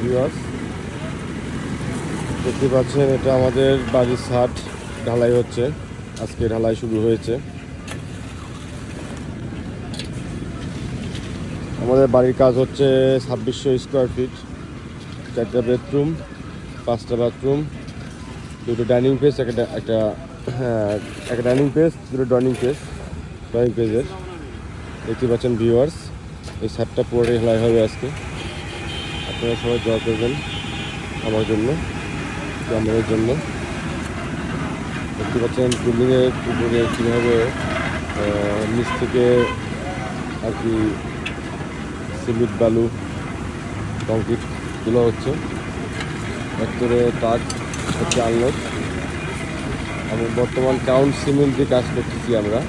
Viewers দেখতে পাচ্ছেন এটা আমাদের বাড়ির ছাদ। ঢালাই হচ্ছে। আজকে ঢালাই শুরু হয়েছে। আমাদের বাড়ির কাজ হচ্ছে ছাব্বিশশো স্কোয়ার ফিট চারটা বেডরুম পাঁচটা বাথরুম দুটো ডাইনিং পেস একটা একটা হ্যাঁ, একটা ডাইনিং পেস দুটো ডাইনিং পেস ড্রয়িং পেজের দেখতে পাচ্ছেন ভিউয়ার্স এই ছাদটা পুরোটাই ঢালাই হবে আজকে। আপনারা সবাই দোয়া করবেন আমার জন্য আমাদের জন্য। দেখতে পাচ্ছেন বিল্ডিংয়ের উপরে কীভাবে নিচ থেকে আর কি সিমেন্ট বালু কংক্রিট তোলা হচ্ছে। ভেতরে তাক হচ্ছে আনলোড আমি বর্তমান কাউন্ট সিমেন্ট দিয়ে কাজ করতেছি আমরা।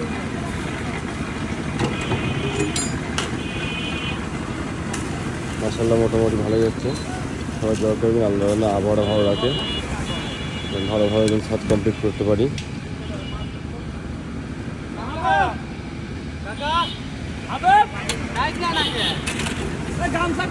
মাসাল্লাহ মোটামুটি ভালোই যাচ্ছে সবাই জল করবেন, আল্লাহ আবহাওয়া ভালো রাখে। ভালোভাবে যেন ছাদ কমপ্লিট করতে পারি। গামছা